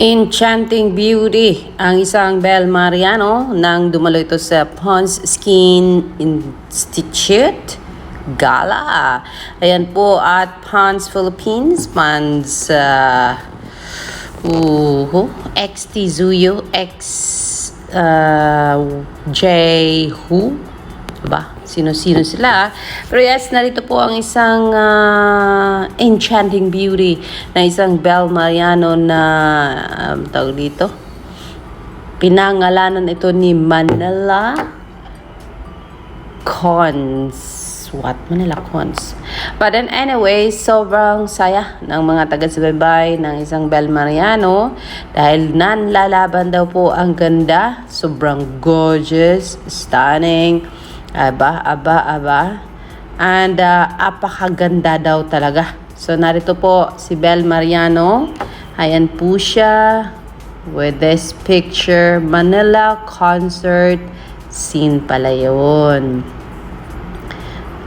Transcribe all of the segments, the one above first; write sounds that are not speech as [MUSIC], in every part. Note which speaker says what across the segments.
Speaker 1: Enchanting Beauty ang isang Bel Mariano nang dumalo ito sa Pond's Skin Institute Gala. Ayan po at Pond's Philippines, Pond's uh, uh, XT Zuyo, X uh, J Who, ba? Sino-sino sila. Pero yes, narito po ang isang ah, enchanting beauty na isang Bel Mariano na um, tawag dito. Pinangalanan ito ni Manila Cons. What? Manila Cons. But then anyway, sobrang saya ng mga taga-subaybay ng isang Bel Mariano dahil nanlalaban daw po ang ganda. Sobrang gorgeous, stunning, aba, aba, aba. And uh, apakaganda daw talaga. So narito po si Bel Mariano. Ayan po siya with this picture. Manila concert scene pala yun.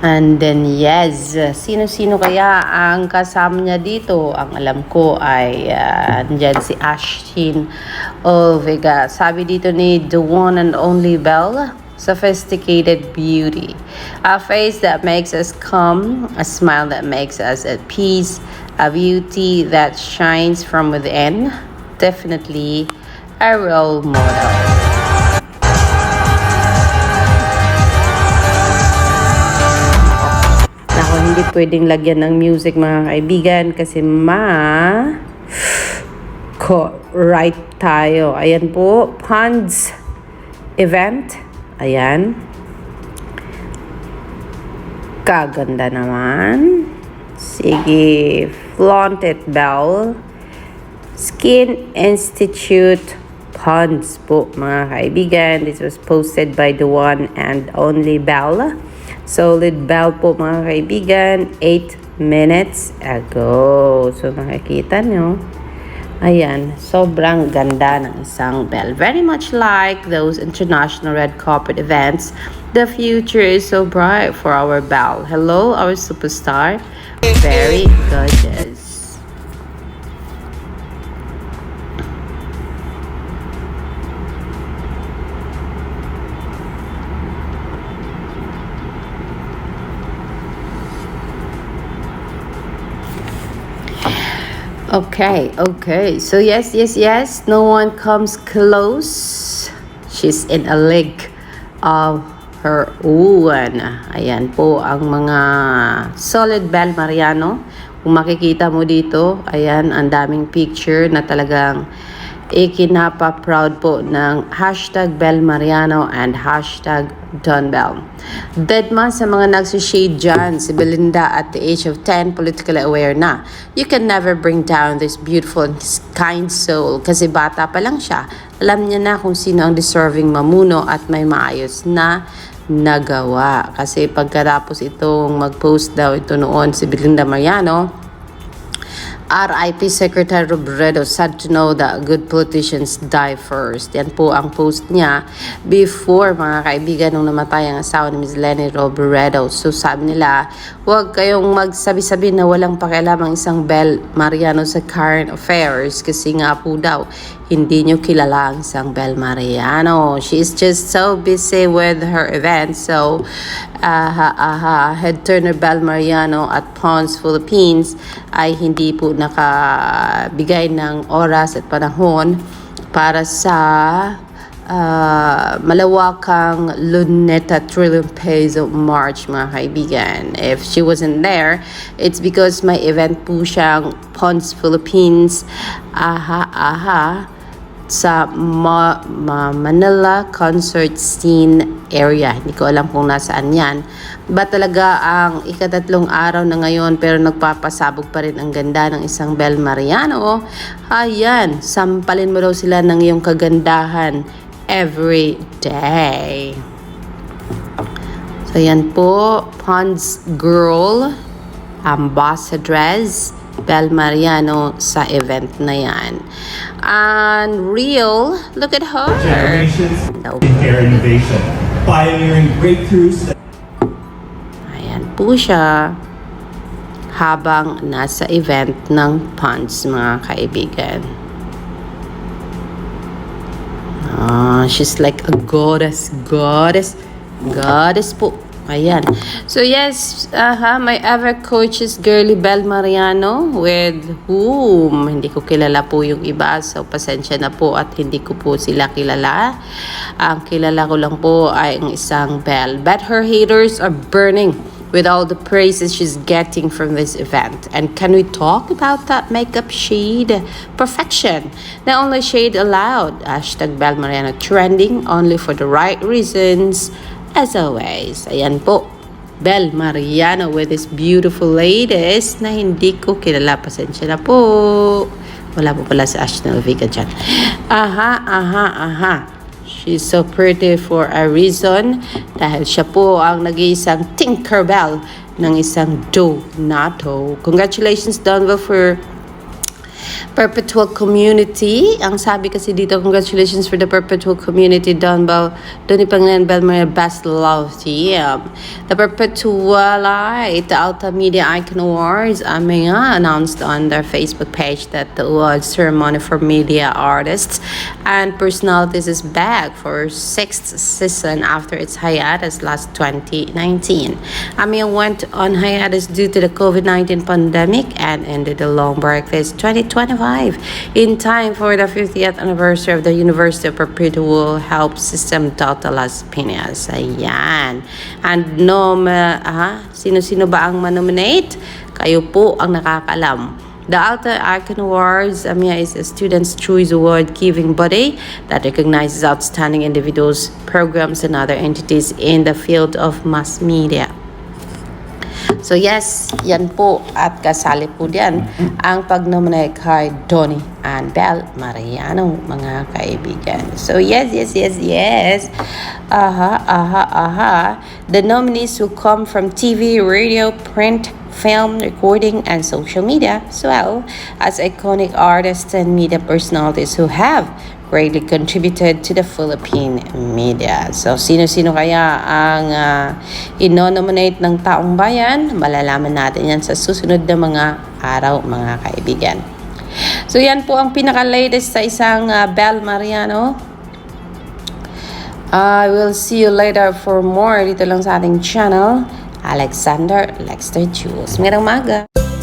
Speaker 1: And then, yes, sino-sino kaya ang kasama niya dito? Ang alam ko ay uh, andyan si Ashtin Olvega. Sabi dito ni the one and only Belle, sophisticated beauty. A face that makes us calm, a smile that makes us at peace, a beauty that shines from within. Definitely a role model. Hindi pwedeng lagyan ng music mga kaibigan kasi ma [SIGHS] ko right tayo. Ayan po, Ponds event. Ayan. Kaganda naman. Sige, flaunt it, Belle. Skin Institute Ponds po mga kaibigan. This was posted by the one and only Belle. Solid Bell po mga kaibigan, 8 minutes ago. So makikita nyo, ayan, sobrang ganda ng isang bell. Very much like those international red carpet events. The future is so bright for our bell. Hello, our superstar. Very gorgeous. Okay, okay. So yes, yes, yes. No one comes close. She's in a league of her own. Ayan po ang mga solid Bel Mariano. Kung makikita mo dito, ayan, ang daming picture na talagang ikinapa-proud po ng hashtag Bel Mariano and hashtag Don Bell. Sa mga nagsishade dyan, si Belinda at the age of 10, politically aware na. You can never bring down this beautiful kind soul kasi bata pa lang siya. Alam niya na kung sino ang deserving mamuno at may maayos na nagawa. Kasi pagkatapos itong mag-post daw ito noon si Belinda Mariano, RIP Secretary Robredo sad to know that good politicians die first. Yan po ang post niya before mga kaibigan nung namatay ang asawa ni Ms. Lenny Robredo. So sabi nila, huwag kayong magsabi-sabi na walang pakialam ang isang Bel Mariano sa current affairs kasi nga po daw hindi nyo kilala ang isang Bel Mariano. She is just so busy with her events. So, aha, aha, head turner Bel Mariano at Pons Philippines ay hindi po nakabigay ng oras at panahon para sa uh, malawakang Luneta Trillion Peso March, mga kaibigan. If she wasn't there, it's because may event po siyang Pons Philippines, aha, aha, sa Ma- Ma- Manila Concert Scene area. Hindi ko alam kung nasaan yan. Ba talaga ang ikatatlong araw na ngayon pero nagpapasabog pa rin ang ganda ng isang Bel Mariano. Ayan, sampalin mo daw sila ng iyong kagandahan every day. So yan po, Ponds Girl, Ambassadress, Bel Mariano sa event na yan. And real, look at her.
Speaker 2: generations
Speaker 1: No.
Speaker 2: in care innovation, pioneering breakthroughs
Speaker 1: Ayan po siya habang nasa event ng Ponds mga kaibigan. Ah, she's like a goddess, goddess, goddess po. Ayan. So yes, aha, my ever coach is Girly Bel Mariano with whom hindi ko kilala po yung iba. So pasensya na po at hindi ko po sila kilala. Ang kilala ko lang po ay ang isang Bel. But her haters are burning with all the praises she's getting from this event. And can we talk about that makeup shade? Perfection. The only shade allowed. Hashtag Bel Mariano trending only for the right reasons. As always, ayan po. Bel Mariano with this beautiful ladies na hindi ko kilala. Pasensya na po. Wala po pala si Ashnel Vega dyan. Aha, aha, aha. She's so pretty for a reason dahil siya po ang nag-iisang Tinkerbell ng isang Donato. Congratulations, Donville, for Perpetual Community. Ang sabi kasi dito, congratulations for the Perpetual Community done by Donny Pangilinan Belmar Love Team. The Perpetualite Alta Media Icon Awards aming nga announced on their Facebook page that the award ceremony for media artists and personalities is back for sixth season after its hiatus last 2019. Aming went on hiatus due to the COVID-19 pandemic and ended the long break this 2025 in time for the 50th anniversary of the University of Perpetual Health System Dr. Las Piñas. Ayan. And no, ma- ah, sino-sino ba ang manominate? Kayo po ang nakakalam. The Alta Icon Awards AMIA is a Student's Choice Award giving body that recognizes outstanding individuals, programs, and other entities in the field of mass media. So yes, yan po at kasali po diyan ang pag-nominate kay Donnie and Bell Mariano, mga kaibigan. So yes, yes, yes, yes. Aha, aha, aha. The nominees will come from TV, radio, print, film, recording, and social media, as well as iconic artists and media personalities who have greatly contributed to the Philippine media. So, sino-sino kaya ang uh, inonominate ng taong bayan? Malalaman natin yan sa susunod na mga araw, mga kaibigan. So, yan po ang pinaka-latest sa isang uh, Bel Mariano. I will see you later for more dito lang sa ating channel. Alexander Lexter Jules. Merang maga.